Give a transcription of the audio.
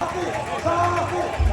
사구